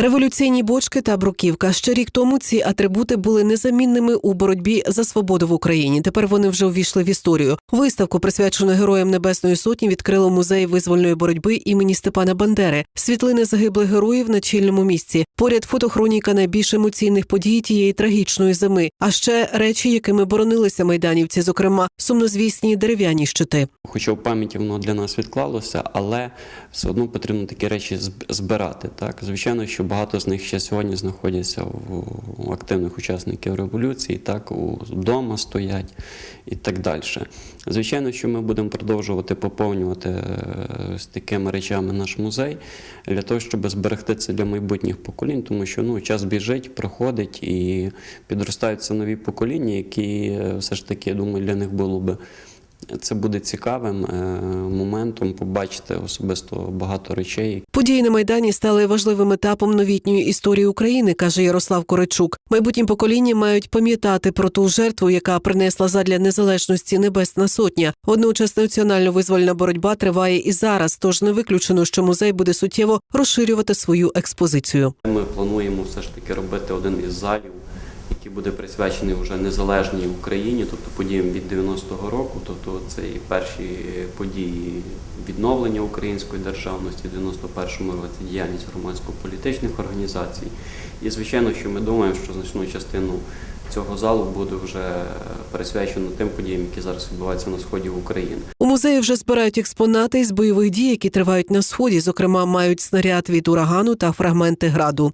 Революційні бочки та бруківка. Ще рік тому ці атрибути були незамінними у боротьбі за свободу в Україні. Тепер вони вже увійшли в історію. Виставку, присвячену героям Небесної Сотні, відкрило музей визвольної боротьби імені Степана Бандери. Світлини загиблих героїв на чільному місці. Поряд фотохроніка найбільш емоційних подій тієї трагічної зими. А ще речі, якими боронилися майданівці, зокрема сумнозвісні дерев'яні щити. Хоча в пам'яті воно для нас відклалося, але все одно потрібно такі речі збирати. Так, звичайно, що багато з них ще сьогодні знаходяться в активних учасників революції, так вдома стоять і так далі. Звичайно, що ми будемо продовжувати поповнювати е, з такими речами наш музей для того, щоб зберегти це для майбутніх поколінь, тому що ну час біжить, проходить і підростаються нові покоління, які е, все ж таки, я думаю, для них було би. Це буде цікавим е, моментом побачити особисто багато речей, Події на майдані стали важливим етапом новітньої історії України, каже Ярослав Коречук. Майбутні покоління мають пам'ятати про ту жертву, яка принесла задля незалежності Небесна Сотня. Водночас національно-визвольна боротьба триває і зараз, тож не виключено, що музей буде суттєво розширювати свою експозицію. Ми плануємо все ж таки робити один із залів, який буде присвячений вже незалежній Україні, тобто подіям від 90-го року. Тобто це і перші події відновлення української державності в 91-му році, діяльність громадсько-політичних організацій. І звичайно, що ми думаємо, що значну частину цього залу буде вже присвячено тим подіям, які зараз відбуваються на сході України. У музеї вже збирають експонати із бойових дій, які тривають на сході. Зокрема, мають снаряд від урагану та фрагменти граду.